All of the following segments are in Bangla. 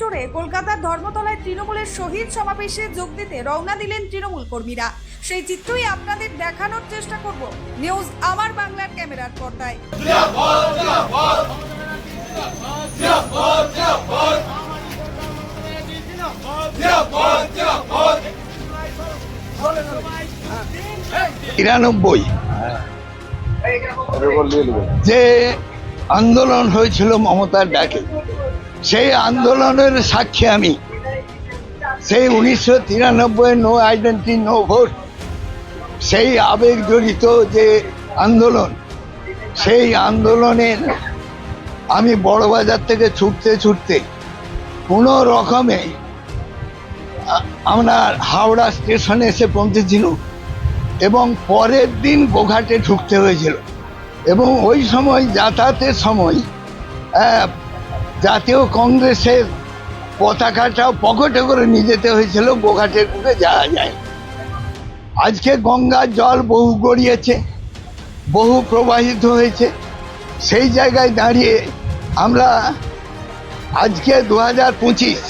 জোরে কলকাতার ধর্মতলায় তৃণমূলের শহীদ সমাবেশে যোগ দিতে রওনা দিলেন তৃণমূল কর্মীরা। সেই চিত্রই আপনাদের দেখানোর চেষ্টা করব নিউজ আমার বাংলার ক্যামেরার পর্দায়। তিরানব্বই। যে আন্দোলন হয়েছিল মমতার ডাকে। সেই আন্দোলনের সাক্ষী আমি। সেই উনিশশো তিরানব্বই নো আইডেন্টি নো ভোট সেই আবেগ জড়িত যে আন্দোলন, সেই আন্দোলনের আমি বড়বাজার থেকে ছুটতে ছুটতে কোনো রকমে আমরা হাওড়া স্টেশনে এসে পৌঁছেছিল এবং পরের দিন গোঘাটে ঢুকতে হয়েছিল এবং ওই সময় যাতায়াতের সময় জাতীয় কংগ্রেসের পতাকাটাও পকেটে করে নিয়ে যেতে হয়েছিল, গোঘাটের বুকে যাওয়া যায়। আজকে গঙ্গার জল বহু গড়িয়েছে, বহু প্রবাহিত হয়েছে। সেই জায়গায় দাঁড়িয়ে আমরা আজকে দু হাজার পঁচিশ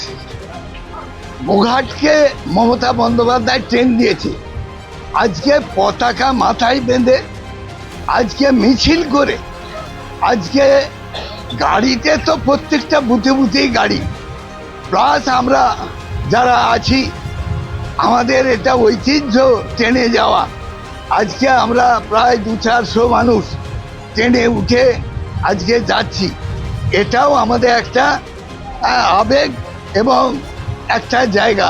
গোঘাটকে মমতা বন্দ্যোপাধ্যায় ট্রেন দিয়েছে। আজকে পতাকা মাথায় বেঁধে, আজকে মিছিল করে, আজকে গাড়িতে তো প্রত্যেকটা বুথে বুথেই গাড়ি। প্লাস আমরা যারা আছি, আমাদের এটা ঐতিহ্য ট্রেনে যাওয়া। আজকে আমরা প্রায় দু চারশো মানুষ ট্রেনে উঠে আজকে যাচ্ছি। এটাও আমাদের একটা আবেগ এবং একটা জায়গা।